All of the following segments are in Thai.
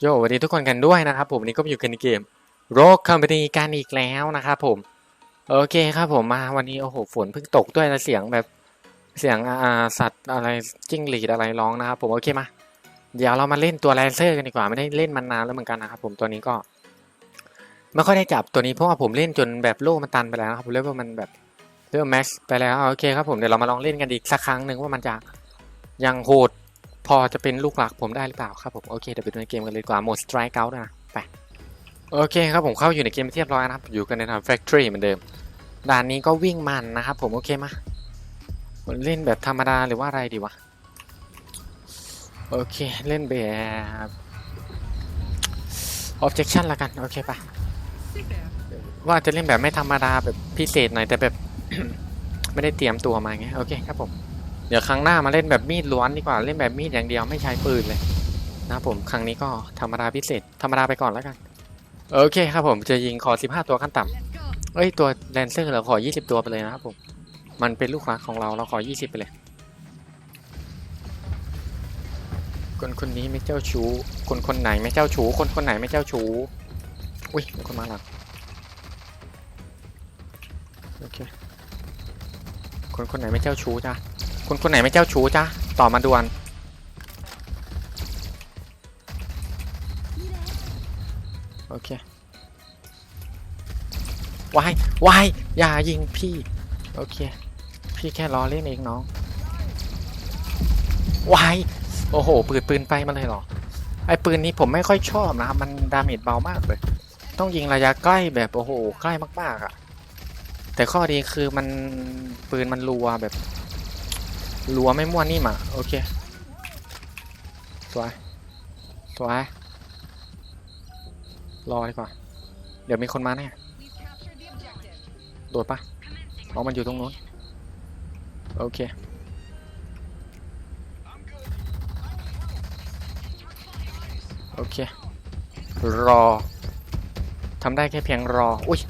โยสวัสดีทุกคนกันด้วยนะครับผมวันนี้ก็มาอยู่กันในเกมโรคคอมพานีกันอีกแล้วนะครับผมโอเคครับผมมาวันนี้โอ้โหฝนเพิ่งตกด้วยแล้วเสียงแบบเสียงอ่าสัตว์อะไรจิ้งหรีดอะไรร้องนะครับผมโอเคมาเดี๋ยวเรามาเล่นตัวแรนเซอร์กันดีกว่าไม่ได้เล่นมานานแล้วเหมือนกันนะครับผมตัวนี้ก็ไม่ค่อยได้จับตัวนี้เพราะว่าผมเล่นจนแบบโล่มันตันไปแล้วครับผมเรียกว่ามันแบบเรียกว่าแม็กซ์ไปแล้วโอเคครับผมเดี๋ยวเรามาลองเล่นกันอีกสักครั้งหนึ่งว่ามันจะยังโหด พอจะเป็นลูกหลักผมได้หรือเปล่าครับผม โอเค เดี๋ยวไปดูในเกมกันเลยดีกว่าโหมด strike out นะไปโอเคครับผมเข้าอยู่ในเกมเรียบร้อยนะครับ อยู่กันในทาง factory เหมือนเดิม ด่านนี้ก็วิ่งมันนะครับผม โอเคมาเล่นแบบธรรมดาหรือว่าอะไรดีวะ โอเค เล่นแบบ objection ละกัน โอเคไปว่าจะเล่นแบบไม่ธรรมดาแบบพิเศษหน่อยแต่แบบ ไม่ได้เตรียมตัวมาไง โอเคครับผม เดี๋ยวครั้งหน้ามาเล่นแบบมีดล้วนดีกว่าเล่นแบบมีดอย่างเดียวไม่ใช้ปืนเลยนะครับผมครั้งนี้ก็ธรรมดาพิเศษธรรมดาไปก่อนแล้วกันโอเคครับผมจะยิงขอ 15 ตัวขั้นต่ำเอ้ยตัวแดนเซอร์เราขอ 20 ตัวไปเลยนะครับผมมันเป็นลูกรักของเราเราขอ 20 ไปเลย คนคนนี้ไม่เจ้าชู้ คนคนไหนไม่เจ้าชู้ คนคนไหนไม่เจ้าชู้อุ้ยมีคนมาหลังโอเคคนคนไหนไม่เจ้าชู้จ้า คนคนไหนไม่เจ้าชู้จ้าต่อมาด่วน โอเควายวายอย่ายิงพี่ โอเค พี่แค่ล้อเล่นเองน้องวายโอ้โห ปืนปืนไปมาเลยหรอ ไอ้ปืนนี้ผมไม่ค่อยชอบนะครับมันดาเมจเบามากเลย ต้องยิงระยะใกล้แบบโอ้โห ใกล้มากๆอะ่ะ แต่ข้อดีคือมันปืนมันรัวแบบ รัวไม่ม่วนนี่มาโอเคสวยสวยรอดีกว่า เดี๋ยวมีคนมาแน่โดดปะเอ๋อมันอยู่ตรงนู้นโอเคโอเค รอทำได้แค่เพียงรอ อุ้ย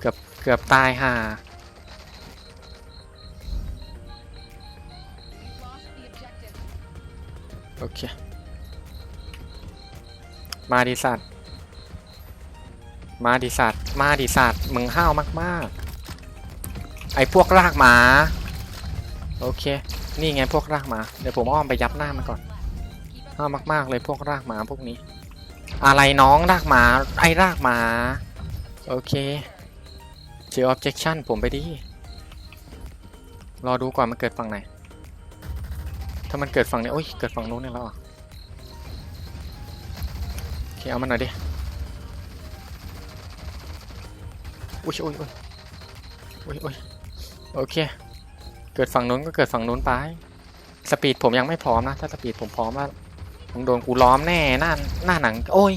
เกือบ เกือบตายห่า เค มาดิสัตว์มาดิสัตว์มาดิสัตว์มึงห้าวมากๆ ไอ้พวกรากหมา โอเค นี่ไงพวกรากหมา เดี๋ยวผมอ้อมไปยับหน้ามันก่อนห้าวมากๆเลยพวกรากหมาพวกนี้ อะไรน้องรากหมา ไอ้รากหมา โอเคเจอ objection ผมไปดิ รอดูก่อนมันเกิดฝั่งไหน ถ้ามันเกิดฝั่งนี้โอ้ยเกิดฝั่งนู้นเนี่ยแล้วอะโอเคเอามันหน่อยดิอุ้ยอุ้ยอุ้ยอุ้ยอุ้ยโอเค เกิดฝั่งนู้นก็เกิดฝั่งนู้นไป สปีดผมยังไม่พร้อมนะ ถ้าสปีดผมพร้อมแล้วมึงโดนกูล้อมแน่หน้าหน้าหนัง โอ้ย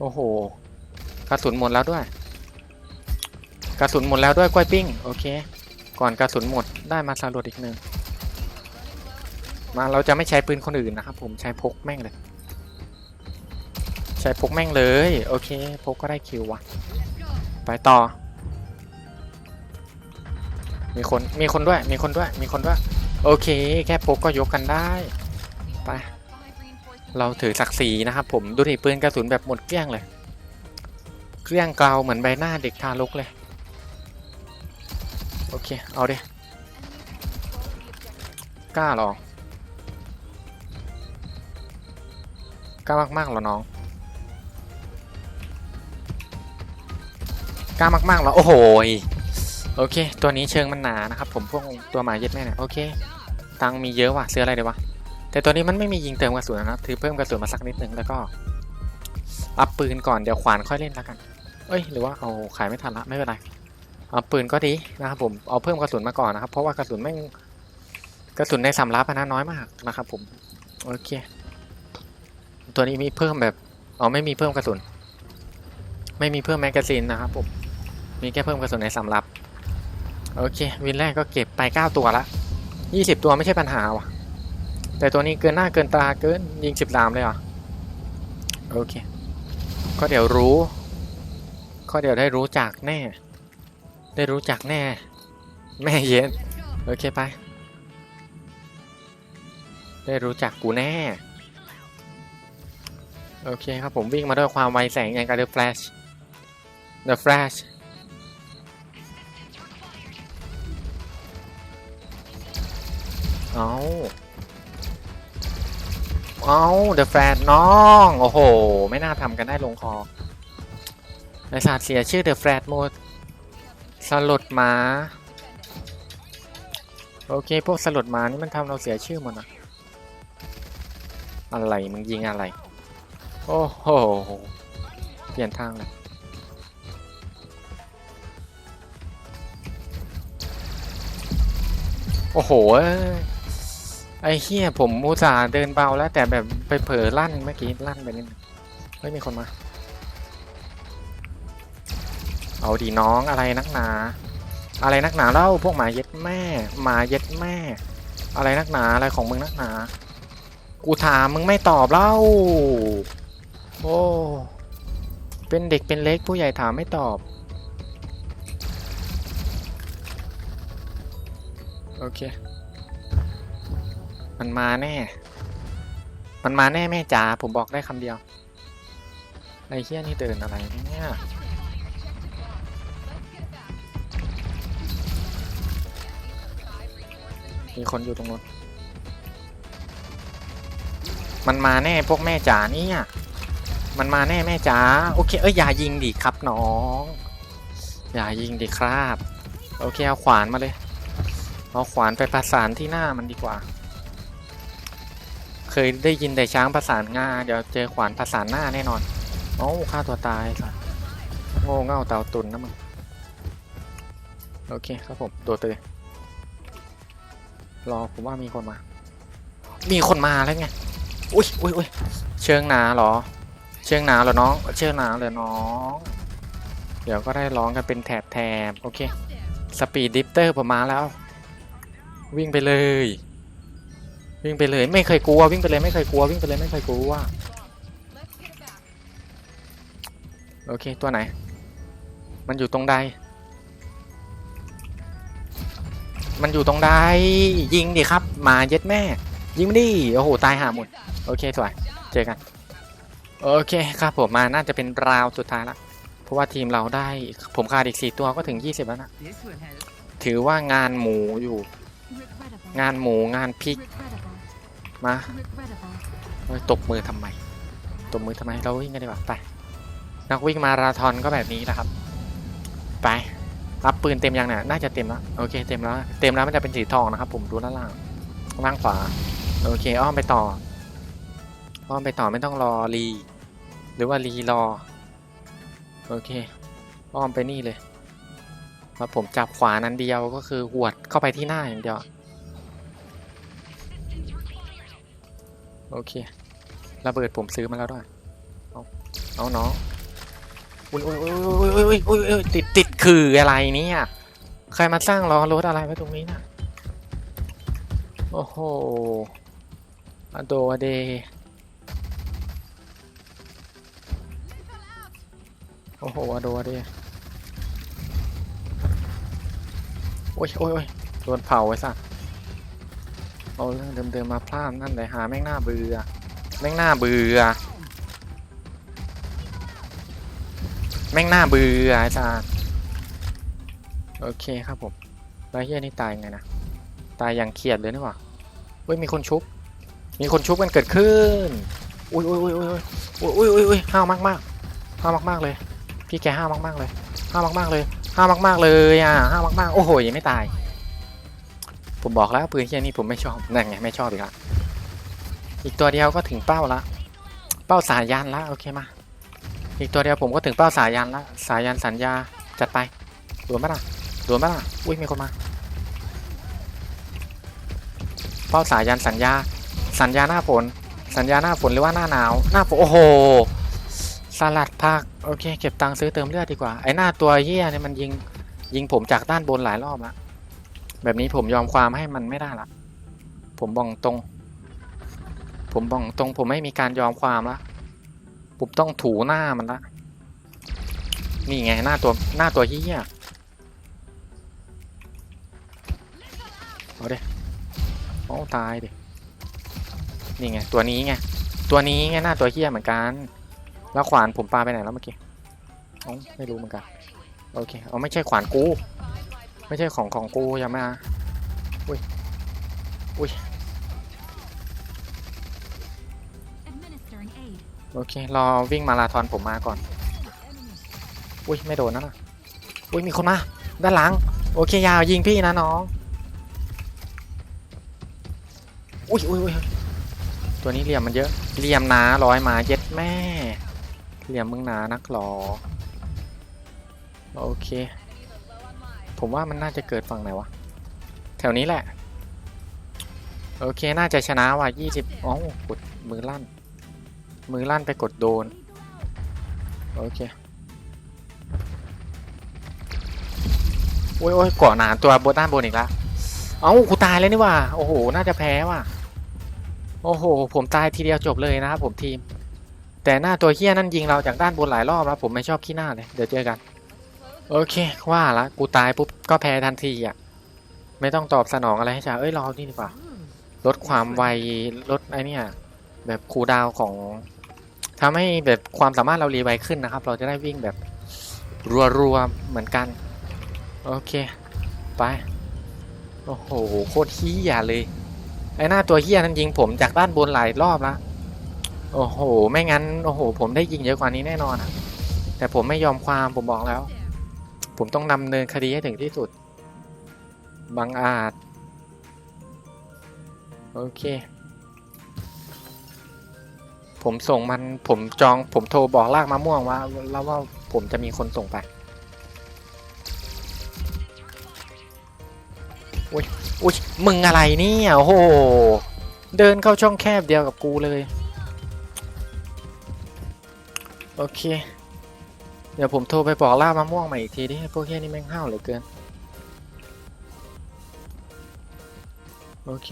โอ้โห กระสุนหมดแล้วด้วย กระสุนหมดแล้วด้วยกล้วยปิ้ง โอเค ก่อนกระสุนหมดได้มาสาลดอีกหนึ่ง มาเราจะไม่ใช้ปืนคนอื่นนะครับผมใช้พกแม่งเลย ใช้พกแม่งเลย โอเคพกก็ได้คิววะไปต่อ มีคนมีคนด้วยมีคนด้วยมีคนด้วยโอเค แค่พกก็ยกกันได้ไปเราถือศักดิ์ศรีนะครับผมดูดิปืนกระสุนแบบหมดเกลี้ยงเลย เกลี้ยงเกลาเหมือนใบหน้าเด็กทารกเลย โอเค เอาดิกล้าหรอ กล้ามากๆเหรอน้องกล้ามากๆเหรอโอ้โหโอเค ตัวนี้เชิงมันหนานะครับ ผมพวกตัวหมาเย็ดแม่เนี่ยโอเค ตังมีเยอะว่ะซื้ออะไรดีวะแต่ตัวนี้มันไม่มียิงเติมกระสุนนะครับถือเพิ่มกระสุนมาสักนิดนึงแล้วก็อัพปืนก่อนเดี๋ยวขวานค่อยเล่นแล้วกัน เอ้ยหรือว่าเอาขายไม่ทันละไม่เป็นไรเอาปืนก็ดีนะครับผมเอาเพิ่มกระสุนมาก่อนนะครับ เพราะว่ากระสุนไม่กระสุนในสำรับนะน้อยมากนะครับผมโอเค ตัวนี้มีเพิ่มแบบอ๋อไม่มีเพิ่มกระสุน ไม่มีเพิ่มแมกกาซีนนะครับผมมีแค่เพิ่มกระสุนในสำรับ โอเค วินแรกก็เก็บไป 9 ตัวละ 20 ตัวไม่ใช่ปัญหาว่ะ แต่ตัวนี้เกินหน้าเกินตาเกินยิง 13 เลยเหรอโอเค ก็เดี๋ยวรู้ ก็เดี๋ยวได้รู้จักแน่ ได้รู้จักแน่ แม่เย็น โอเคไป ได้รู้จักกูแน่ โอเคครับผมวิ่งมาด้วยความไวแสงอย่างกับ The Flash The Flash เอาเอา The Flash น้อง โอ้โห ไม่น่าทำกันได้ลงคอไอศาสตร์เสียชื่อ The Flash หมด สลดหมา โอเค พวกสลดหมานี่มันทำเราเสียชื่อหมดนะอะไร มึงยิงอะไร โอ้โห เปลี่ยนทางเลยโอ้โห ไอ้เฮียผมมูตส่าห์เดินเบาแล้ว แต่แบบไปเผลอลั่นเมื่อกี้ลั่นไปนิดนึงเฮ้ยมีคนมา เอาดีน้องอะไรนักหนา อะไรนักหนาเล่าพวกหมาเย็ดแม่หมาเย็ดแม่ อะไรนักหนาอะไรของมึงนักหนา กูถามมึงไม่ตอบเล่า โอ้ เป็นเด็กเป็นเล็กผู้ใหญ่ถามไม่ตอบ โอเค มันมาแน่ มันมาแน่แม่จ๋าผมบอกได้คำเดียวไอ้เฮี้ยนี่เดินอะไรเนี่ยมีคนอยู่ตรงนู้นมันมาแน่พวกแม่จ๋าเนี่ย มันมาแน่แม่จ๋าโอเคเอ้ยอย่ายิงดิครับน้อง อย่ายิงดิครับ โอเคเอาขวานมาเลยเอาขวานไปประสานที่หน้ามันดีกว่า เคยได้ยินแต่ช้างประสานงาเดี๋ยวเจอขวานประสานหน้าแน่นอนโอ้ฆ่าตัวตายสัสโง่เง่าเต่าตุนนะมึงโอเคครับผมตัวเตยรอผมว่ามีคนมา มีคนมาแล้วไงอุ้ยอุ้ยอุ้ยเชิงหนาเหรอ เชิงหนาเหรอน้อง เชิงหนาเลยน้อง เดี๋ยวก็ได้ร้องกันเป็นแถบแถบโอเค สปีดดิฟเตอร์ผมมาแล้ว วิ่งไปเลย วิ่งไปเลยไม่เคยกลัววิ่งไปเลยไม่เคยกลัววิ่งไปเลยไม่เคยกลัวโอเคตัวไหน มันอยู่ตรงใด มันอยู่ตรงใด ยิงดิครับ มาเย็ดแม่ ยิงดิโอ้โหตายหาหมด โอเคสวยเจอกัน โอเคครับผมมาน่าจะเป็นราวสุดท้ายละเพราะว่าทีมเราได้ผมขาดอีกสี่ตัวก็ถึง 20 แล้วนะ ถือว่างานหมูอยู่ งานหมูงานพริกมาตบมือทำไมตบมือทำไมเราวิ่งกันดีกว่าไปนักวิ่งมาราธอนก็แบบนี้นะครับ ไปรับปืนเต็มยังเนี่ยน่าจะเต็มแล้วโอเคเต็มแล้วเต็มแล้วมันจะเป็นสีทองนะครับ ผมดูด้านล่างล่างขวาโอเคอ้อมไปต่อ อ้อมไปต่อไม่ต้องรอรี หรือว่ารีรอ โอเคอ้อมไปนี่เลยครับผมจับขวานั้นเดียวก็คือหวดเข้าไปที่หน้าอย่างเดียว โอเค ระเบิดผมซื้อมาแล้วด้วย เอาเอาน้องอุ้ยอุ้ยอุ้ยอุ้ยอุ้ยอุ้ยอุ้ยติดติดคืออะไรเนี่ยใครมาสร้างล้อรถอะไรไว้ตรงนี้น่ะ โอ้โหอโดอเด โอ้โหโดนดิโอ้ยโอ้ยโดนเผาไอ้สัสเอาเรื่องเดิมๆมาพลาดนั่นเลยหาแม่งหน้าเบื่อแม่งหน้าเบื่อแม่งหน้าเบื่อไอ้สัสโอเคครับผมแล้วเฮียนี่ตายไงนะตายอย่างเขียดเลยนี่หว่าเฮ้ยมีคนชุบ มีคนชุบกันเกิดขึ้น อุ้ยอุ้ยอุ้ยอุ้ยอุ้ยอุ้ยอ้ยห้ามากมากห้ามากมากเลย พี่แกห้ามากมากๆเลยห้ามากมากๆเลยห้ามากมากๆเลยอะห้ามากมากๆโอ้โหยังไม่ตาย ผมบอกแล้วปืนเฮียนี่ผมไม่ชอบนั่นไงไม่ชอบอีกละอีกตัวเดียวก็ถึงเป้าละ เป้าสายยันละโอเคมา อีกตัวเดียวผมก็ถึงเป้าสายยันละ สายยันสัญญาจัดไปโดวลปะล่ะโดวลปะล่ะอุ้ยมีคนมา เป้าสายยันสัญญา สัญญาหน้าฝนสัญญาหน้าฝนหรือว่าหน้าหนาว หน้าฝนโอ้โห สลัดผักโอเค เก็บตังค์ซื้อเติมเลือดดีกว่า ไอหน้าตัวเหี้ยเนี่ยมันยิงยิงผมจากด้านบนหลายรอบละแบบนี้ผมยอมความให้มันไม่ได้ละผมบอกตรง ผมบอกตรงผมไม่มีการยอมความละผมต้องถูหน้ามันละนี่ไงหน้าตัวหน้าตัวเหี้ยเอาเด้โอ้ตายดินี่ไงตัวนี้ไงตัวนี้ไงหน้าตัวเหี้ยเหมือนกัน แล้วขวานผมปาไปไหนแล้วเมื่อกี้อ๋อไม่รู้เหมือนกัน โอเค เอาไม่ใช่ขวานกู ไม่ใช่ของของกูอย่ามาอุ้ย อุ้ย โอเค รอวิ่งมาราธอนผมมาก่อน อุ้ย ไม่โดนนะน่ะอุ้ย มีคนมา ด้านหลัง โอเค ยาวยิงพี่นะน้อง อุ้ยอุ้ยอุ้ยตัวนี้เหลี่ยมมันเยอะ เหลี่ยมหนาร้อยมาเย็ดแม่ เหลี่ยมมึงหนานักหรอ โอเค ผมว่ามันน่าจะเกิดฝั่งไหนวะ แถวนี้แหละ โอเค น่าจะชนะว่ะยี่สิบอ๋อกดมือลั่น มือลั่นไปกดโดน โอเค โอ้ยโอ้ยเกาะหนาตัวบนด้านบนอีกแล้วเอ้ากูตายเลยนี่ว่ะ โอ้โห น่าจะแพ้ว่ะ โอ้โห ผมตายทีเดียวจบเลยนะครับผมทีม แต่หน้าตัวเฮี้ยนั่นยิงเราจากด้านบนหลายรอบแล้วผมไม่ชอบขี้หน้าเลยเดี๋ยวเจอกัน โอเคว่าละกูตายปุ๊บก็แพ้ทันทีอะไม่ต้องตอบสนองอะไรให้ชาเอ้ยรอนี่ดีกว่า ลดความไวลดไอเนี่ยแบบคูดาวของทำให้แบบความสามารถเรารีไวขึ้นนะครับ เราจะได้วิ่งแบบรัวๆเหมือนกัน โอเค ไป โอ้โหโคตรเฮี้ยเลย ไอหน้าตัวเฮี้ยนั้นยิงผมจากด้านบนหลายรอบและ โอ้โห ไม่งั้น โอ้โห ผมได้ยิงเยอะกว่านี้แน่นอนอะแต่ผมไม่ยอมความ ผมบอกแล้ว ผมต้องนำเนินคดีให้ถึงที่สุด บังอาจ โอเค ผมส่งมัน ผมจอง ผมโทรบอกลากมะม่วงว่า แล้วว่าผมจะมีคนส่งไป อุ้ย อุ้ย มึงอะไรเนี่ย โอ้โห เดินเข้าช่องแคบเดียวกับกูเลย โอเค เดี๋ยวผมโทรไปบอกล่ามะม่วงใหม่อีกทีดิพวกเฮียนี่แม่งห้าวเหลือเกิน โอเค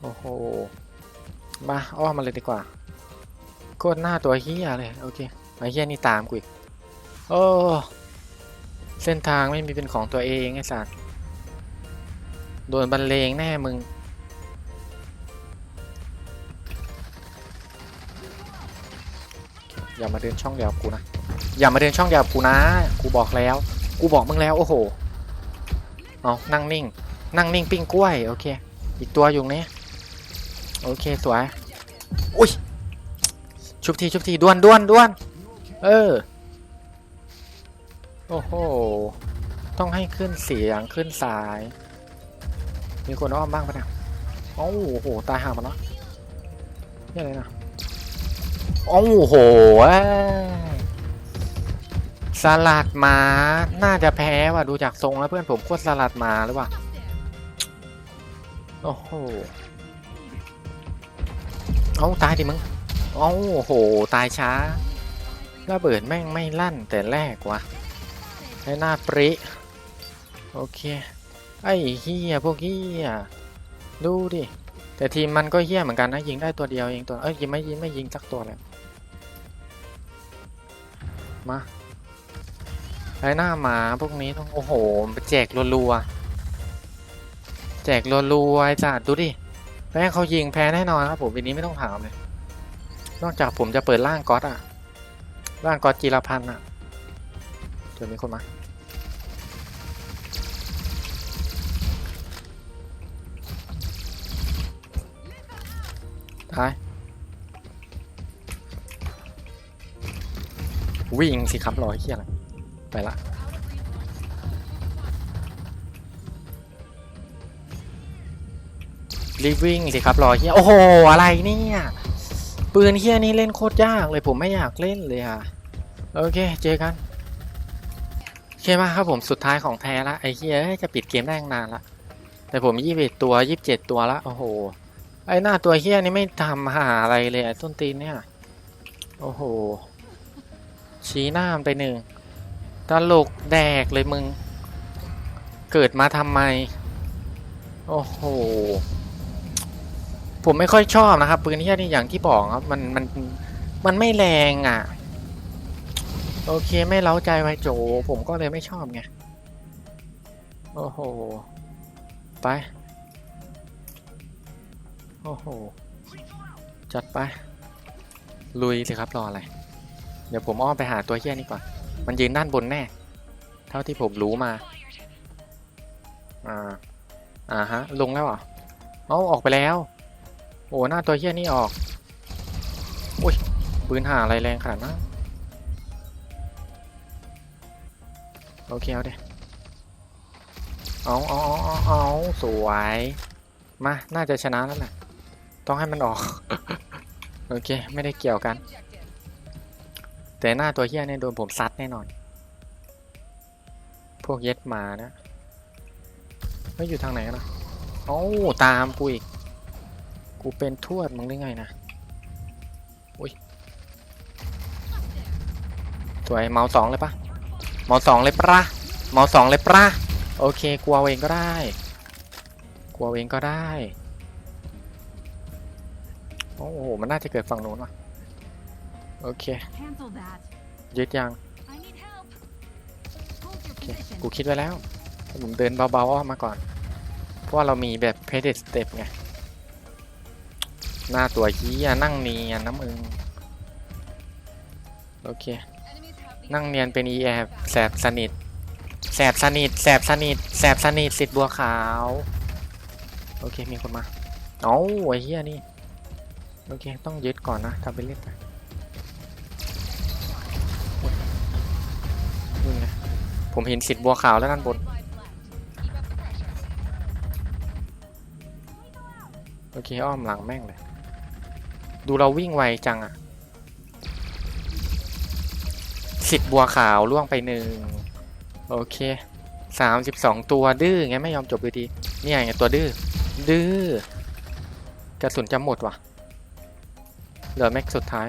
โอ้โห มาอ้อมมาเลยดีกว่า โคตรหน้าตัวเฮียเลย โอเคไอ้เฮียนี่ตามกูอีก โอ้ เส้นทางไม่มีเป็นของตัวเองไอ้สัตว์โดนบรรเลงแน่มึง อย่ามาเดินช่องเดียวกูนะ อย่ามาเดินช่องเดียวกูนะ กูบอกแล้ว กูบอกมึงแล้วโอ้โห เอานั่งนิ่ง นั่งนิ่งปิ้งกล้วยโอเค อีกตัวอยู่นี้โอเคสวย อุ้ย ชุบทีชุบทีด้วนด้วนด้วน เออ โอ้โห ต้องให้ขึ้นเสียงขึ้นสาย มีคนอ้อมบ้างปะเนี่ยโอ้โห ตายห่ามันแล้วนี่อะไรนะ โอ้โหสลัดหมา น่าจะแพ้ว่ะ ดูจากทรงแล้วเพื่อนผมโคตรสลัดหมาหรือเปล่าโอ้โห เอาตายดิมึงโอ้โห ตายช้าระเบิดแม่งไม่ลั่นแต่แรกว่ะให้หน้าปริ โอเค ไอ้เฮียพวกเฮียดูดิ แต่ทีมมันก็เฮี้ยเหมือนกันนะ ยิงได้ตัวเดียวเองตัว เอ้ยยิงไม่ยิงไม่ยิงสักตัวเลย มาไอ้หน้าหมาพวกนี้ต้องโอ้โหแจกรัวๆแจกรัวๆไอจัดดูดิแพ้เขายิงแพ้แน่นอนครับผมวันนี้ไม่ต้องถามเลย นอกจากผมจะเปิดร่างก๊อตอะร่างก๊อตจีรพันธ์อะเดี๋ยวมีคนมาตาย วิ่งสิครับรอเฮียอะไรไปละรีบวิ่งสิครับรอเฮียโอ้โหอะไรเนี่ยปืนเฮียนี่เล่นโคตรยากเลยผมไม่อยากเล่นเลยอะโอเคเจอกันโอเคมาครับผมสุดท้ายของแท้ละไอ้เฮี้ยจะปิดเกมได้ตั้งนานละแต่ผมยี่สิบตัวยี่สิบเจ็ดตัวละโอ้โหไอ้หน้าตัวเฮี้ยนี่ไม่ทำหาอะไรเลยไอต้นตีนเนี่ยโอ้โห ชี้หน้ามันไปหนึ่งตลกแดกเลยมึง เกิดมาทำไม โอ้โห ผมไม่ค่อยชอบนะครับ ปืนเฮี้ยนี่อย่างที่บอกครับ มันมันมันไม่แรงอะ โอเคไม่เล้าใจไวโจ ผมก็เลยไม่ชอบไง โอ้โห ไป โอ้โห จัดไป ลุยสิครับรออะไร เดี๋ยวผมอ้อมไปหาตัวเฮี้ยนี่ก่อน มันยืนด้านบนแน่ เท่าที่ผมรู้มา อ่า อ่าฮะ ลงแล้วเหรอเอาออกไปแล้ว โอ้หน้าตัวเฮี้ยนี่ออก อุ้ย ปืนหาอะไรแรงขนาดนั้นโอเคเอาเดเอาเอาเอาเอาเอาสวย มา น่าจะชนะแล้วแหละ ต้องให้มันออก โอเค ไม่ได้เกี่ยวกัน แต่หน้าตัวเฮี้ยเนี่ยโดนผมซัดแน่นอน พวกเย็ดมานะไม่อยู่ทางไหนกันนะโอ้ตามกูอีก กูเป็นทวดมึงได้ไงนะอุ้ยสวยเมาส์สองเลยปะเมาส์สองเลยปะเมาส์สองเลยปะโอเคกลัวเองก็ได้ กลัวเองก็ได้ โอ้โห มันน่าจะเกิดฝั่งโน้นว่ะ โอเค Cancel that. ยึดยัง I need help. Hold your โอเค position. กูคิดไว้แล้วผมเดินเบาๆอ้อมมาก่อน เพราะว่าเรามีแบบ p a d e d step ไง หน้าตัวชี้ยนั่งเนียนนะมึง โอเคนั่งเนียนเป็น e แอบแสบสนิท แสบสนิท แสบสนิท แสบสนิทสิทธิ์บัวขาว โอเค มีคนมา เอ้าไอ้เหี้ยนี่ โอเค ต้องยึดก่อนนะทำไปเล่นไป ผมเห็นสิทธิ์บัวขาวแล้วด้านบน โอเคอ้อมหลังแม่งเลย ดูเราวิ่งไวจังอะสิบบัวขาวล่วงไปหนึ่งโอเคสามสิบสองตัวดื้อไงไม่ยอมจบเลยดีเนี่ยไงตัวดื้อดื้อกระสุนจะหมดว่ะเหลือแม็กสุดท้าย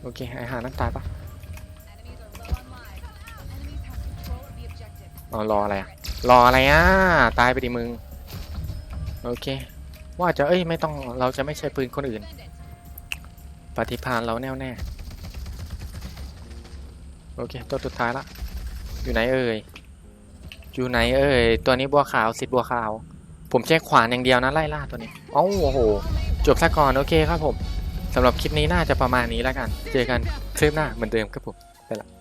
โอเคไอหานั่นตายปะ รออะไรอะรออะไรอะ ตายไปดิมึง โอเค ว่าจะ เอ้ย ไม่ต้อง เราจะไม่ใช้ปืนคนอื่น ปฏิภาณเราแน่วแน่ โอเค ตัวสุดท้ายละ อยู่ไหนเอ่ย อยู่ไหนเอ่ย ตัวนี้บัวขาว สิทธิ์บัวขาว ผมแค่ขวานอย่างเดียวนะไล่ล่าตัวนี้อ้าโอ้โห จบซะก่อน โอเคครับผมสำหรับคลิปนี้น่าจะประมาณนี้แล้วกัน เจอกันคลิปหน้าเหมือนเดิมครับผม